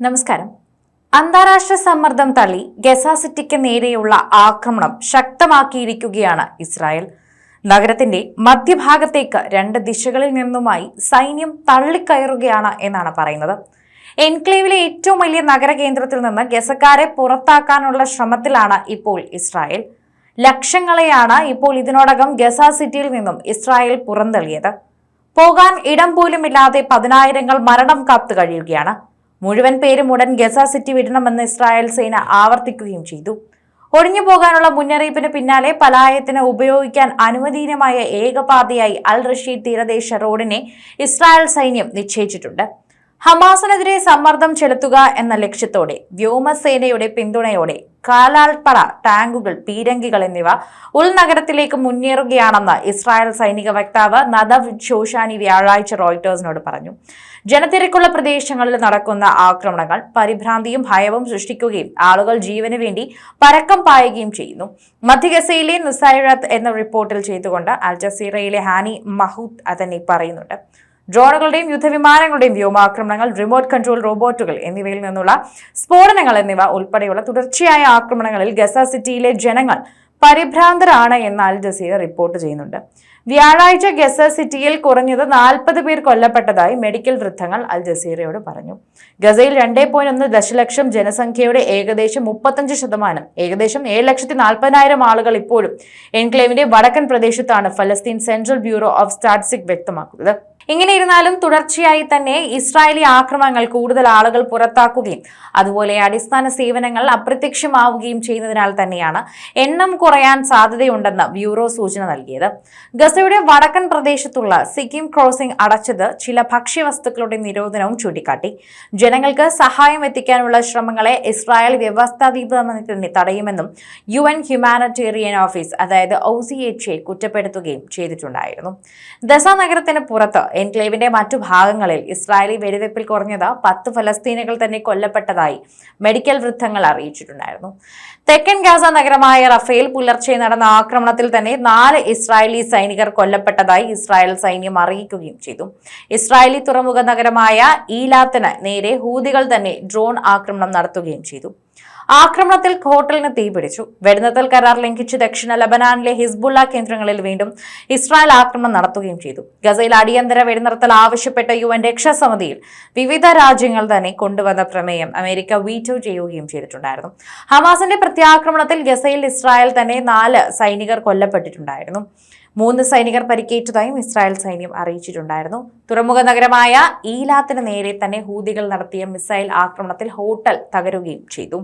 നമസ്കാരം. അന്താരാഷ്ട്ര സമ്മർദ്ദം തള്ളി ഗസ സിറ്റിക്ക് നേരെയുള്ള ആക്രമണം ശക്തമാക്കിയിരിക്കുകയാണ് ഇസ്രായേൽ. നഗരത്തിന്റെ മധ്യഭാഗത്തേക്ക് രണ്ട് ദിശകളിൽ നിന്നുമായി സൈന്യം തള്ളിക്കയറുകയാണ് എന്നാണ് പറയുന്നത്. എൻക്ലേവിലെ ഏറ്റവും വലിയ നഗരകേന്ദ്രത്തിൽ നിന്ന് ഗസക്കാരെ പുറത്താക്കാനുള്ള ശ്രമത്തിലാണ് ഇപ്പോൾ ഇസ്രായേൽ. ലക്ഷങ്ങളെയാണ് ഇപ്പോൾ ഇതിനോടകം ഗസ സിറ്റിയിൽ നിന്നും ഇസ്രായേൽ പുറന്തള്ളിയത്. പോകാൻ ഇടം പോലുമില്ലാതെ പതിനായിരങ്ങൾ മരണം കാത്തു കഴിയുകയാണ്. മുഴുവൻ പേരും ഉടൻ ഗസ സിറ്റി വിടണമെന്ന് ഇസ്രായേൽ സേന ആവർത്തിക്കുകയും ചെയ്തു. ഒഴിഞ്ഞു പോകാനുള്ള മുന്നറിയിപ്പിന് പിന്നാലെ പലായത്തിന് ഉപയോഗിക്കാൻ അനുവദനീയമായ ഏകപാതയായി അൽ റഷീദ് തീരദേശ റോഡിനെ ഇസ്രായേൽ സൈന്യം നിശ്ചയിച്ചിട്ടുണ്ട്. ഹമാസിനെതിരെ സമ്മർദ്ദം ചെലുത്തുക എന്ന ലക്ഷ്യത്തോടെ വ്യോമസേനയുടെ പിന്തുണയോടെ കാലാൾപ്പട ടാങ്കുകൾ പീരങ്കികൾ എന്നിവ ഉൾനഗരത്തിലേക്ക് മുന്നേറുകയാണെന്ന് ഇസ്രായേൽ സൈനിക വക്താവ് നദവ് ഷോഷാനി വ്യാഴാഴ്ച റോയിറ്റേഴ്സിനോട് പറഞ്ഞു. ജനത്തിരക്കുള്ള പ്രദേശങ്ങളിൽ നടക്കുന്ന ആക്രമണങ്ങൾ പരിഭ്രാന്തിയും ഭയവും സൃഷ്ടിക്കുകയും ആളുകൾ ജീവന് വേണ്ടി പരക്കം പായുകയും ചെയ്യുന്നു. മധ്യഗസയിലെ നുസൈറത്ത് എന്ന റിപ്പോർട്ടിൽ ചെയ്തുകൊണ്ട് അൽ ജസീറയിലെ ഹാനി മഹൂദ് അതന്നെ പറയുന്നുണ്ട്. ഡ്രോണുകളുടെയും യുദ്ധവിമാനങ്ങളുടെയും വ്യോമാക്രമണങ്ങൾ റിമോട്ട് കൺട്രോൾ റോബോട്ടുകൾ എന്നിവയിൽ നിന്നുള്ള സ്ഫോടനങ്ങൾ എന്നിവ ഉൾപ്പെടെയുള്ള തുടർച്ചയായ ആക്രമണങ്ങളിൽ ഗസ സിറ്റിയിലെ ജനങ്ങൾ പരിഭ്രാന്തരാണ് എന്ന് അൽ ജസീറ റിപ്പോർട്ട് ചെയ്യുന്നുണ്ട്. വ്യാഴാഴ്ച ഗസ സിറ്റിയിൽ കുറഞ്ഞത് നാൽപ്പത് പേർ കൊല്ലപ്പെട്ടതായി മെഡിക്കൽ വൃദ്ധങ്ങൾ അൽ ജസീറയോട് പറഞ്ഞു. ഗസയിൽ രണ്ടേ പോയിന്റ് ഒന്ന് ദശലക്ഷം ജനസംഖ്യയുടെ ഏകദേശം മുപ്പത്തഞ്ച് ശതമാനം ഏകദേശം ഏഴ് ലക്ഷത്തി നാൽപ്പതിനായിരം ആളുകൾ ഇപ്പോഴും എൻക്ലേവിന്റെ വടക്കൻ പ്രദേശത്താണ് ഫലസ്തീൻ സെൻട്രൽ ബ്യൂറോ ഓഫ് സ്റ്റാറ്റിസ്റ്റിക് വ്യക്തമാക്കുന്നത്. ഇങ്ങനെ ഇരുന്നാലും തുടർച്ചയായി തന്നെ ഇസ്രായേലി ആക്രമണങ്ങൾ കൂടുതൽ ആളുകൾ പുറത്താക്കുകയും അതുപോലെ അടിസ്ഥാന സേവനങ്ങൾ അപ്രത്യക്ഷമാവുകയും ചെയ്യുന്നതിനാൽ തന്നെയാണ് എണ്ണം കുറയാൻ സാധ്യതയുണ്ടെന്ന് ബ്യൂറോ സൂചന നൽകിയത്. ഗസയുടെ വടക്കൻ പ്രദേശത്തുള്ള സിക്കിം ക്രോസിംഗ് അടച്ചത് ചില ഭക്ഷ്യവസ്തുക്കളുടെ നിരോധനവും ചൂണ്ടിക്കാട്ടി. ജനങ്ങൾക്ക് സഹായം എത്തിക്കാനുള്ള ശ്രമങ്ങളെ ഇസ്രായേൽ വ്യവസ്ഥാതീതമെന്ന് തടയുമെന്നും യു എൻ ഹ്യൂമാനിറ്റേറിയൻ ഓഫീസ് അതായത് ഒ സി എച്ച് കുറ്റപ്പെടുത്തുകയും ചെയ്തിട്ടുണ്ടായിരുന്നു. ദസ നഗരത്തിന് പുറത്ത് എൻക്ലേവിന്റെ മറ്റു ഭാഗങ്ങളിൽ ഇസ്രായേലി വെടിവെപ്പിൽ കുറഞ്ഞത് പത്ത് ഫലസ്തീനുകൾ തന്നെ കൊല്ലപ്പെട്ടതായി മെഡിക്കൽ വൃദ്ധങ്ങൾ അറിയിച്ചിട്ടുണ്ടായിരുന്നു. തെക്കൻ ഗാസ നഗരമായ റഫേൽ പുലർച്ചെ നടന്ന ആക്രമണത്തിൽ തന്നെ നാല് ഇസ്രായേലി സൈനികർ കൊല്ലപ്പെട്ടതായി ഇസ്രായേൽ സൈന്യം അറിയിക്കുകയും ചെയ്തു. ഇസ്രായേലി തുറമുഖ നഗരമായ ഈലാത്തിന് നേരെ ഹൂതികൾ തന്നെ ഡ്രോൺ ആക്രമണം നടത്തുകയും ചെയ്തു. ആക്രമണത്തിൽ ഹോട്ടലിന് തീപിടിച്ചു വെടിനിർത്തൽ കരാർ ലംഘിച്ച് ദക്ഷിണ ലബനാനിലെ ഹിസ്ബുള്ള കേന്ദ്രങ്ങളിൽ വീണ്ടും ഇസ്രായേൽ ആക്രമണം നടത്തുകയും ചെയ്തു. ഗസയിൽ അടിയന്തര വെടിനിർത്തൽ ആവശ്യപ്പെട്ട യു എൻ രക്ഷാസമിതിയിൽ വിവിധ രാജ്യങ്ങൾ തന്നെ കൊണ്ടുവന്ന പ്രമേയം അമേരിക്ക വീറ്റോ ചെയ്യുകയും ചെയ്തിട്ടുണ്ടായിരുന്നു. ഹമാസിന്റെ പ്രത്യാക്രമണത്തിൽ ഗസയിൽ ഇസ്രായേൽ തന്നെ നാല് സൈനികർ കൊല്ലപ്പെട്ടിട്ടുണ്ടായിരുന്നു. മൂന്ന് സൈനികർ പരിക്കേറ്റതായും ഇസ്രായേൽ സൈന്യം അറിയിച്ചിട്ടുണ്ടായിരുന്നു. തുറമുഖ നഗരമായ ഈലാത്തിന് നേരെ തന്നെ ഹൂതികൾ നടത്തിയ മിസൈൽ ആക്രമണത്തിൽ ഹോട്ടൽ തകരുകയും ചെയ്തു.